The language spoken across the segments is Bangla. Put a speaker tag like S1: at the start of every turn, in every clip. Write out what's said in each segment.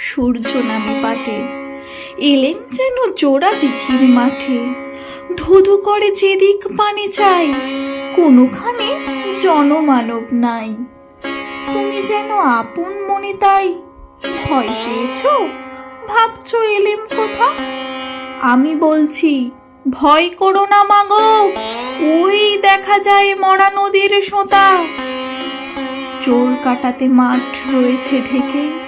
S1: সূর্য নামে পাটে। এলেন যেন জোড়া দিঘির মাঠে। ধুধু করে যেদিক পানি চাই কোনোখানে জনমানব নাই। তুমি যেন আপন মনে তাই ভয় পেয়েছ? ভাবছ এলেম কোথা? আমি বলছি, ভয় করো না মাগো ওই দেখা যায় মরা নদীর সোতা। চোর কাটাতে মাঠ রয়েছে ঢেকে।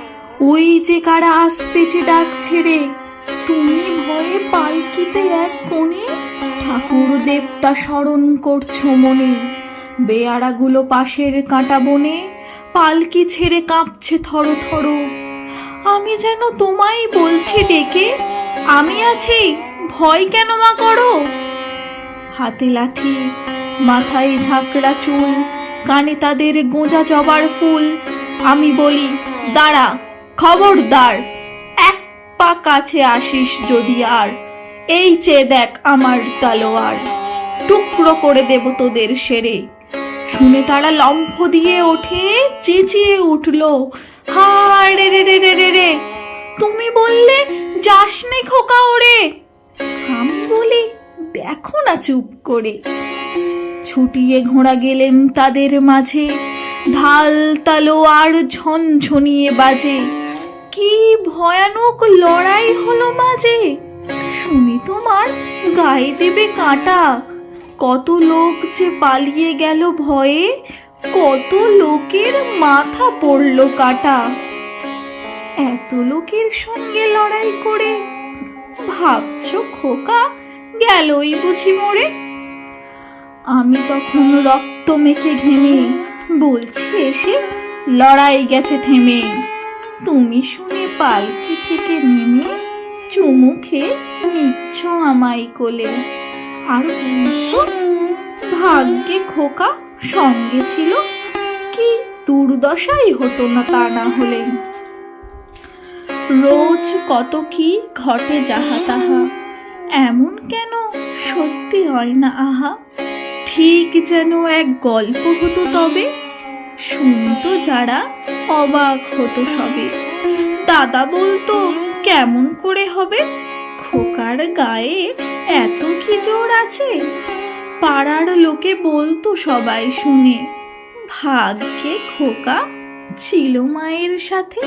S1: ওই যে কারা আসতেছে ডাক ছেড়ে তুমি ভয়ে পালকিতে এক কোণে ঠাকুর দেবতা স্মরণ করছ মনে। বেয়ারাগুলো পাশের কাঁটা বনে পালকি ছেড়ে কাঁপছে থর থর। আমি যেন তোমায় বলছি ডেকে, আমি আছি, ভয় কেন মা করো? হাতে লাঠি, মাথায় ঝাঁকড়া চুল, কানে তাদের গোঁজা জবার ফুল। আমি বলি, দাঁড়া খবরদার, এক পা কাছে আসিস যদি আর, এই চেয়ে দেখ আমার তালোয়ার। টুকরো করে দেব তোদের সেরে। শুনে তারা লম্ফ দিয়ে ওঠে, চেঁচিয়ে উঠল রে রে রে রে রে রে, তুমি বললে যাস নে খোকা ওরে। আমি বলি, দেখো না চুপ করে। ছুটিয়ে ঘোড়া গেলেম তাদের মাঝে, ঢাল তালো আর ঝনঝনিয়ে বাজে। কি ভয়ানক লড়াই হলো মাঝে? শুনি তোমার গায়ে দেবে কাঁটা। কত লোক যে পালিয়ে গেল ভয়ে, কত লোকের মাথা পড়ল কাটা। এত লোকের সঙ্গে লড়াই করে ভাবছ খোকা গেলই বুঝি মরে? আমি তখন রক্ত মেখে ঘেমে বলছি এসে লড়াই গেছে থেমে। তুমি শুনে পালকি থেকে নেমে চুমুখে নিচ্ছ আমায় কোলে। আর বলছো, ভাগ্যে খোকা সঙ্গে ছিল, কি দুর্দশাই হতো না তা না হলে? রোজ কত কি ঘটে যাহা তাহা, এমন কেন সত্যি হয় না আহা? ঠিক যেন এক গল্প হতো তবে, শুনতো যারা অবাক হতো সবে। দাদা বলতো, কেমন করে হবে? খোকার গায়ে এত কি জোর আছে? পাড়ার লোকে বলতো সবাই শুনে, ভাগ্যে খোকা ছিল মায়ের সাথে